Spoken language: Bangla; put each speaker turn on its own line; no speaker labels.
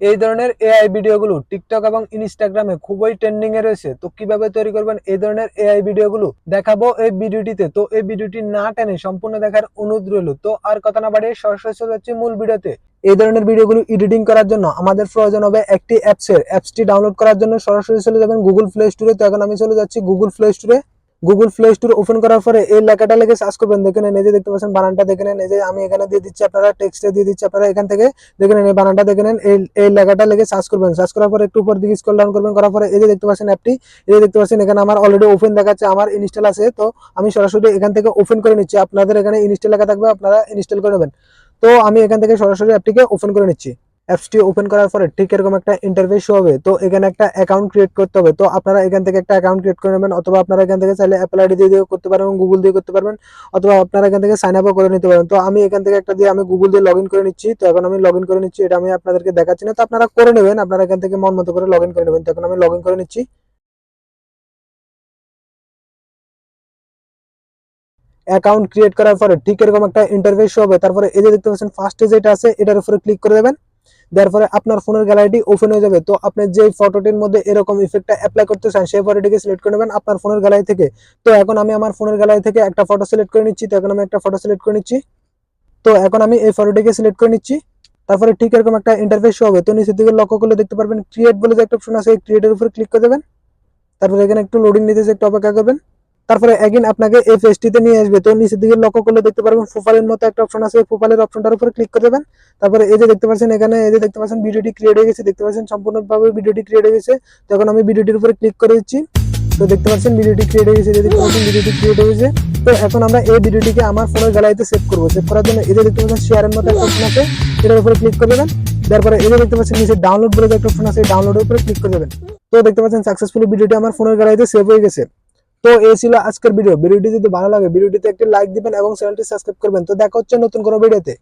এই ধরনের এআই ভিডিওগুলো টিকটক এবং ইনস্টাগ্রামে খুবই ট্রেন্ডিং এ রয়েছে, তো কীভাবে তৈরি করবেন এই ধরনের এআই ভিডিওগুলো দেখাবো এই ভিডিওটিতে। তো এই ভিডিওটি না টেনে সম্পূর্ণ দেখার অনুরোধ রইল, তো আর কথা না বাড়িয়ে সরাসরি চলে যাচ্ছি মূল ভিডিওতে। এই ধরনের ভিডিওগুলো এডিটিং করার জন্য আমাদের প্রয়োজন হবে একটি অ্যাপসের অ্যাপসটি ডাউনলোড করার জন্য সরাসরি চলে যাবেন গুগল প্লে স্টোরে তো এখন আমি চলে যাচ্ছি গুগল প্লে স্টোরে গুগল প্লে স্টোর ওপেন করার পরে এই লেখাটা লেগে সার্চ করবেন। দেখে নেন, এই যে দেখতে পাচ্ছেন বানানটা, দেখে নেন, এই যে আমি এখানে দিয়ে দিচ্ছি আপনারা টেক্সটে দিয়ে দিচ্ছি আপনারা এখান থেকে। দেখে নেন, এই বানানটা, দেখে নেন, এই এই লেখাটা লেগে সার্চ করবেন। সার্চ করার পরে একটু উপর দিকে স্ক্রল ডাউন করবেন, করার পরে এই যে দেখতে পাচ্ছেন অ্যাপটি এই যে দেখতে পাচ্ছেন এখানে আমার অলরেডি ওপেন দেখাচ্ছে, আমার ইনস্টল আছে। তো আমি সরাসরি এখান থেকে ওপেন করে নিচ্ছি। আপনাদের এখানে ইনস্টল লেখা থাকবে, আপনারা ইনস্টল করে নেবেন। তো আমি এখান থেকে সরাসরি অ্যাপটিকে ওপেন করে নিচ্ছি। অ্যাপসটি ওপেন করার পরে ঠিক এরকম একটা ইন্টারফেস হবে। তো এখানে একটা অ্যাকাউন্ট ক্রিয়েট করতে হবে। তো আপনারা এখান থেকে একটা অ্যাকাউন্ট ক্রিয়েট করে নেবেন অথবা আপনারা এখান থেকে চাইলে অ্যাপল আইডি দিয়ে করতে পারবেন গুগল দিয়ে করতে পারবেন, অথবা আপনারা এখান থেকে সাইন আপও করে নিতে পারেন তো আমি এখান থেকে একটা দিয়ে আমি গুগল দিয়ে লগ করে নিচ্ছি। তো এখন আমি লগ করে নিচ্ছি, এটা আমি আপনাদেরকে দেখাচ্ছি না। তো আপনারা করে নেবেন, আপনারা এখান থেকে মন মতো করে লগ করে নেবেন। তো এখন আমি লগ করে নিচ্ছি। অ্যাকাউন্ট ক্রিয়েট করার পরে ঠিক এরকম একটা ইন্টারফেস হবে। তারপরে এই যে দেখতে পাচ্ছেন ফার্স্টে যেটা আছে, এটার উপরে ক্লিক করে দেবেন। দেওয়ার পরে আপনার ফোনের গ্যালারিটি ওপেন হয়ে যাবে। তো আপনি যে ফটোটির মধ্যে এরকম ইফেক্টটা অ্যাপ্লাই করতে চান, সেই ফটোটিকে সিলেক্ট করে নেবেন আপনার ফোনের গ্যালারি থেকে। তো এখন আমি আমার ফোনের গ্যালারি থেকে একটা ফটো সিলেক্ট করে নিচ্ছি। তো এখন আমি একটা ফটো সিলেক্ট করে নিচ্ছি। তো এখন আমি এই ফটোটিকে সিলেক্ট করে নিচ্ছি। তারপরে ঠিক এরকম একটা ইন্টারফেস হবে। তো নিচের দিকে লক্ষ্য করলে দেখতে পারবেন ক্রিয়েট বলে যে একটা অপশন আছে, এই ক্রিয়েটের উপরে ক্লিক করে দেবেন। তারপরে এখানে একটু লোডিং নিতে একটু অপেক্ষা করবেন। তারপরে এগেন আপনাকে এই পেজটিতে নিয়ে আসবে। তো নিচের দিকে লক্ষ্য করলে দেখতে পারবেন প্রোফাইলের মতো একটা অপশন আছে। প্রোফাইলের অপশনটার উপরে ক্লিক করে দেবেন। তারপরে এই যে দেখতে পাচ্ছেন এখানে, এই যে দেখতে পাচ্ছেন ভিডিওটি ক্রিয়েট হয়ে গেছে। দেখতে পাচ্ছেন সম্পূর্ণভাবে ভিডিওটি ক্রিয়েট হয়ে গেছে। তো এখন আমি ভিডিওটির উপরে ক্লিক করে দিচ্ছি। তো দেখতে পাচ্ছেন ভিডিওটি ক্রিয়েট হয়ে গেছে। দেখতে পাচ্ছেন ভিডিওটি ক্রিয়েট হয়ে গেছে। তো এখন আমরা এই ভিডিওটিকে আমার ফোনের গ্যালারিতে সেভ করব। সেভ করার জন্য যে দেখতে পাচ্ছেন শেয়ারের মতো একটা অপশন আছে। এটার উপরে ক্লিক করে দেবেন। তারপরে যে দেখতে পাচ্ছেন নিচে ডাউনলোড বলে একটা অপশন আছে ডাউনলোডের উপরে ক্লিক করে দেবেন। তো দেখতে পাচ্ছেন সাকসেসফুলি ভিডিওটি আমার ফোনের গ্যালারিতে সেভ হয়ে গেছে। তো এই ছিল আজকের ভিডিও ভিডিওটি যদি ভালো লাগে, ভিডিওটিতে একটি লাইক দিবেন এবং চ্যানেলটি সাবস্ক্রাইব করবেন। তো দেখা হচ্ছে নতুন কোনো ভিডিওতে